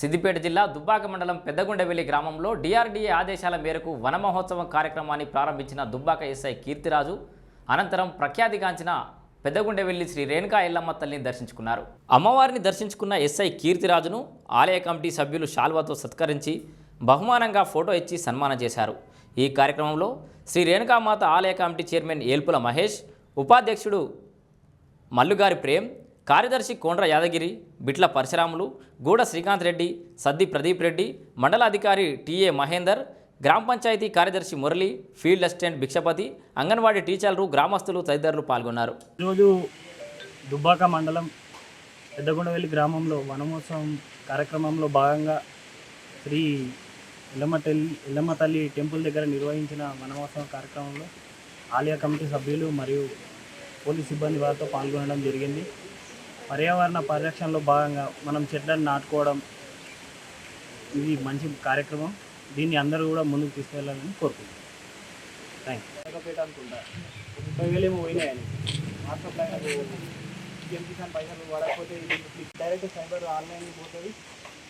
సిద్దిపేట జిల్లా దుబ్బాక మండలం పెద్దగుండవెల్లి గ్రామంలో డిఆర్డీఏ ఆదేశాల మేరకు వన మహోత్సవం కార్యక్రమాన్ని ప్రారంభించిన దుబ్బాక ఎస్ఐ కీర్తిరాజు అనంతరం ప్రఖ్యాతిగాంచిన పెద్దగుండెవెల్లి శ్రీ రేణుకా ఎల్లమ్మ తల్లిని దర్శించుకున్నారు. అమ్మవారిని దర్శించుకున్న ఎస్ఐ కీర్తిరాజును ఆలయ కమిటీ సభ్యులు శాల్వాతో సత్కరించి బహుమానంగా ఫోటో ఇచ్చి సన్మానం చేశారు. ఈ కార్యక్రమంలో శ్రీ రేణుకామాత ఆలయ కమిటీ చైర్మన్ ఏల్పుల మహేష్ ఉపాధ్యక్షుడు మల్లుగారి ప్రేమ్ కార్యదర్శి కోండ్ర యాదగిరి బిట్ల పరశురాములు గూడ శ్రీకాంత్ రెడ్డి సద్ది ప్రదీప్ రెడ్డి మండలాధికారి టిఏ మహేందర్ గ్రామ పంచాయతీ కార్యదర్శి మురళి ఫీల్డ్ అసిస్టెంట్ భిక్షపతి అంగన్వాడీ టీచర్లు గ్రామస్తులు తదితరులు పాల్గొన్నారు. ఈరోజు దుబ్బాక మండలం పెద్దగొండవెల్లి గ్రామంలో వనమోత్సవం కార్యక్రమంలో భాగంగా శ్రీ ఎల్లమ్మ తల్లి ఎల్లమ్మ తల్లి టెంపుల్ దగ్గర నిర్వహించిన వనమోత్సవం కార్యక్రమంలో ఆలయ కమిటీ సభ్యులు మరియు పోలీస్ సిబ్బంది వారితో పాల్గొనడం జరిగింది. పర్యావరణ పరిరక్షణలో భాగంగా మనం చెట్లను నాటుకోవడం ఇది మంచి కార్యక్రమం దీన్ని అందరూ కూడా ముందుకు తీసుకెళ్ళాలని కోరుకుంటున్నాం థ్యాంక్ యూ అనుకుంటా ముప్పై వేలు ఏమో పోయినాయని వాట్సాప్లో అయినా పిఎం కిసాన్ పైసలు వాడకపోతే డైరెక్ట్ సైబర్ ఆన్లైన్ పోతుంది